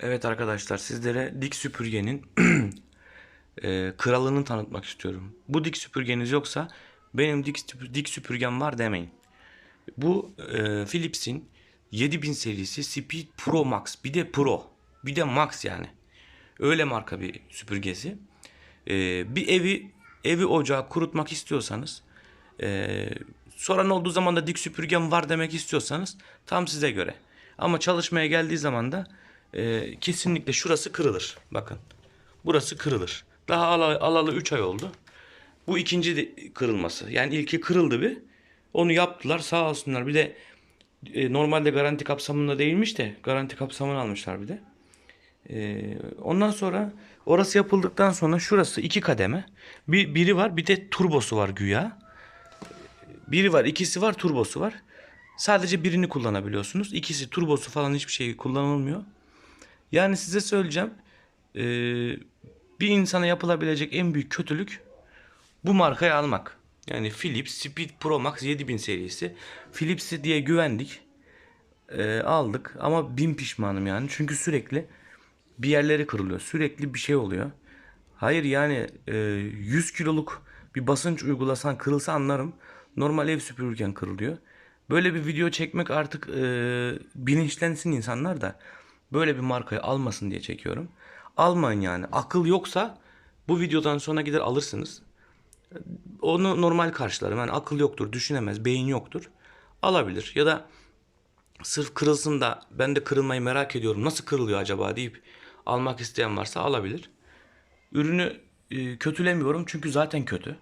Evet arkadaşlar sizlere dik süpürgenin e, kralını tanıtmak istiyorum. Bu dik süpürgeniz yoksa benim dik, dik süpürgem var demeyin. Bu e, Philips'in 7000 serisi Speed Pro Max bir de Pro bir de Max yani. Öyle marka bir süpürgesi. E, bir evi evi ocağı kurutmak istiyorsanız e, sorun olduğu zaman da dik süpürgem var demek istiyorsanız tam size göre. Ama çalışmaya geldiği zaman da e, kesinlikle şurası kırılır. Bakın. Burası kırılır. Daha ala- alalı 3 ay oldu. Bu ikinci kırılması. Yani ilki kırıldı bir. Onu yaptılar sağ olsunlar. Bir de e, normalde garanti kapsamında değilmiş de garanti kapsamını almışlar bir de. E, ondan sonra orası yapıldıktan sonra şurası iki kademe. Bir biri var bir de turbosu var güya. Biri var, ikisi var, turbosu var. Sadece birini kullanabiliyorsunuz. İkisi turbosu falan hiçbir şey kullanılmıyor. Yani size söyleyeceğim. e, bir insana yapılabilecek en büyük kötülük bu markayı almak. Yani Philips Speed Pro Max 7000 serisi. Philips'i diye güvendik. E, aldık ama bin pişmanım yani. Çünkü sürekli bir yerleri kırılıyor. Sürekli bir şey oluyor. Hayır yani e, 100 kiloluk bir basınç uygulasan kırılsa anlarım. Normal ev süpürürken kırılıyor. Böyle bir video çekmek artık e, bilinçlensin insanlar da böyle bir markayı almasın diye çekiyorum. Almayın yani. Akıl yoksa bu videodan sonra gider alırsınız. Onu normal karşılarım. Yani akıl yoktur, düşünemez, beyin yoktur. Alabilir. Ya da sırf kırılsın da ben de kırılmayı merak ediyorum. Nasıl kırılıyor acaba deyip almak isteyen varsa alabilir. Ürünü e, kötülemiyorum çünkü zaten kötü.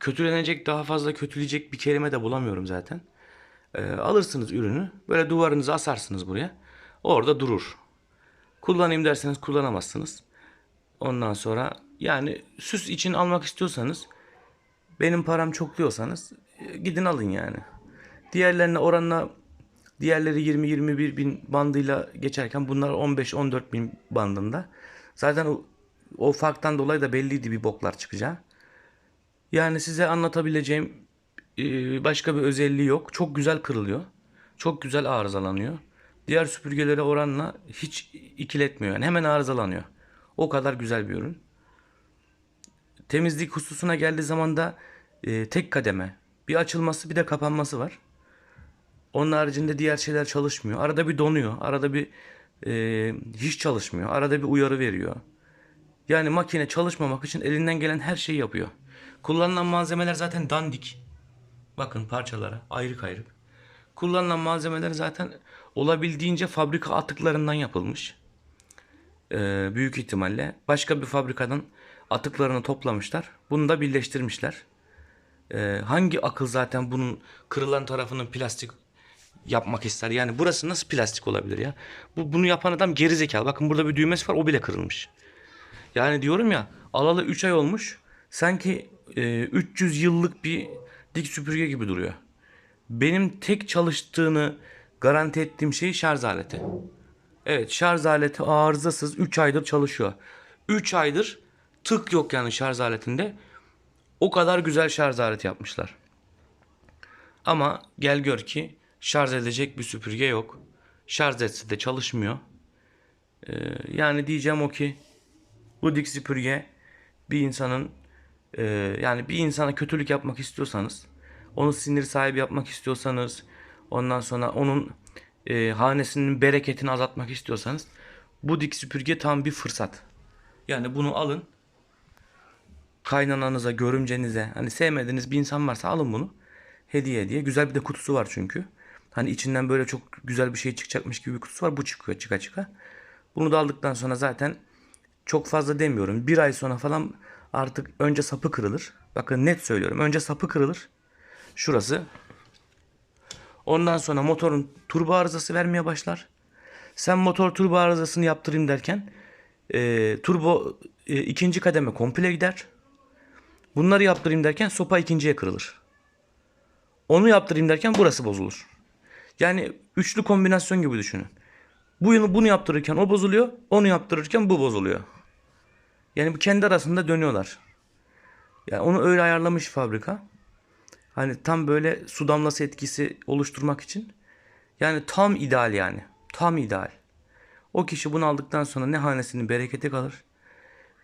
Kötülenecek daha fazla kötüleyecek bir kelime de bulamıyorum zaten. E, alırsınız ürünü böyle duvarınıza asarsınız buraya. Orada durur. Kullanayım derseniz kullanamazsınız. Ondan sonra yani süs için almak istiyorsanız benim param çok diyorsanız e, gidin alın yani. Diğerlerine oranla diğerleri 20-21 bin bandıyla geçerken bunlar 15-14 bin bandında. Zaten o, o farktan dolayı da belliydi bir boklar çıkacağı. Yani size anlatabileceğim e, başka bir özelliği yok. Çok güzel kırılıyor. Çok güzel arızalanıyor. Diğer süpürgelere oranla hiç ikiletmiyor. Yani hemen arızalanıyor. O kadar güzel bir ürün. Temizlik hususuna geldiği zaman da e, tek kademe. Bir açılması bir de kapanması var. Onun haricinde diğer şeyler çalışmıyor. Arada bir donuyor. Arada bir e, hiç çalışmıyor. Arada bir uyarı veriyor. Yani makine çalışmamak için elinden gelen her şeyi yapıyor. Kullanılan malzemeler zaten dandik. Bakın parçalara ayrık ayrık. Kullanılan malzemeler zaten olabildiğince fabrika atıklarından yapılmış. Ee, büyük ihtimalle başka bir fabrikadan atıklarını toplamışlar. Bunu da birleştirmişler. Ee, hangi akıl zaten bunun kırılan tarafının plastik yapmak ister? Yani burası nasıl plastik olabilir ya? Bu bunu yapan adam geri zekalı. Bakın burada bir düğmesi var o bile kırılmış. Yani diyorum ya alalı 3 ay olmuş. Sanki e, 300 yıllık bir dik süpürge gibi duruyor. Benim tek çalıştığını garanti ettiğim şey şarj aleti. Evet şarj aleti arızasız 3 aydır çalışıyor. 3 aydır tık yok yani şarj aletinde. O kadar güzel şarj aleti yapmışlar. Ama gel gör ki şarj edecek bir süpürge yok. Şarj etse de çalışmıyor. Ee, yani diyeceğim o ki bu dik süpürge bir insanın e, yani bir insana kötülük yapmak istiyorsanız onu sinir sahibi yapmak istiyorsanız ondan sonra onun e, hanesinin bereketini azaltmak istiyorsanız bu dik süpürge tam bir fırsat. Yani bunu alın kaynananıza, görümcenize hani sevmediğiniz bir insan varsa alın bunu hediye diye. Güzel bir de kutusu var çünkü. Hani içinden böyle çok güzel bir şey çıkacakmış gibi bir kutusu var. Bu çıkıyor çıka çıka. Bunu da aldıktan sonra zaten çok fazla demiyorum. Bir ay sonra falan artık önce sapı kırılır. Bakın net söylüyorum. Önce sapı kırılır. Şurası. Ondan sonra motorun turbo arızası vermeye başlar. Sen motor turbo arızasını yaptırayım derken e, turbo e, ikinci kademe komple gider. Bunları yaptırayım derken sopa ikinciye kırılır. Onu yaptırayım derken burası bozulur. Yani üçlü kombinasyon gibi düşünün. Bu bunu yaptırırken o bozuluyor, onu yaptırırken bu bozuluyor. Yani kendi arasında dönüyorlar. Yani onu öyle ayarlamış fabrika. Hani tam böyle su damlası etkisi oluşturmak için. Yani tam ideal yani. Tam ideal. O kişi bunu aldıktan sonra ne hanesinin bereketi kalır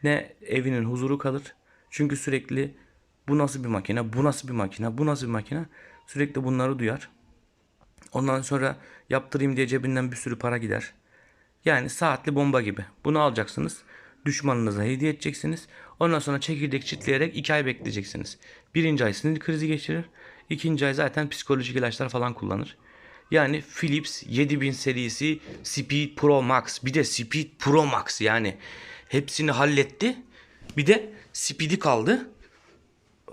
ne evinin huzuru kalır. Çünkü sürekli bu nasıl bir makine, bu nasıl bir makine, bu nasıl bir makine sürekli bunları duyar. Ondan sonra yaptırayım diye cebinden bir sürü para gider. Yani saatli bomba gibi. Bunu alacaksınız. Düşmanınıza hediye edeceksiniz. Ondan sonra çekirdek çitleyerek 2 ay bekleyeceksiniz. Birinci ay sinir krizi geçirir. İkinci ay zaten psikolojik ilaçlar falan kullanır. Yani Philips 7000 serisi Speed Pro Max. Bir de Speed Pro Max yani. Hepsini halletti. Bir de Speed'i kaldı.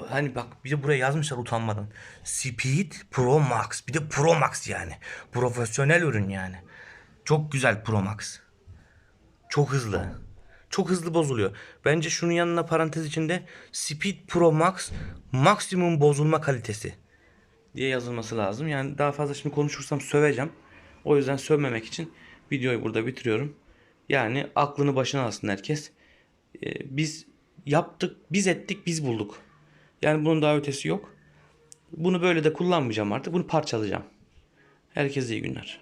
Hani bak bir de buraya yazmışlar utanmadan. Speed Pro Max. Bir de Pro Max yani. Profesyonel ürün yani. Çok güzel Pro Max. Çok hızlı. Çok hızlı bozuluyor. Bence şunun yanına parantez içinde Speed Pro Max maksimum bozulma kalitesi diye yazılması lazım. Yani daha fazla şimdi konuşursam söveceğim. O yüzden sövmemek için videoyu burada bitiriyorum. Yani aklını başına alsın herkes. Ee, biz yaptık, biz ettik, biz bulduk. Yani bunun daha ötesi yok. Bunu böyle de kullanmayacağım artık. Bunu parçalayacağım. Herkese iyi günler.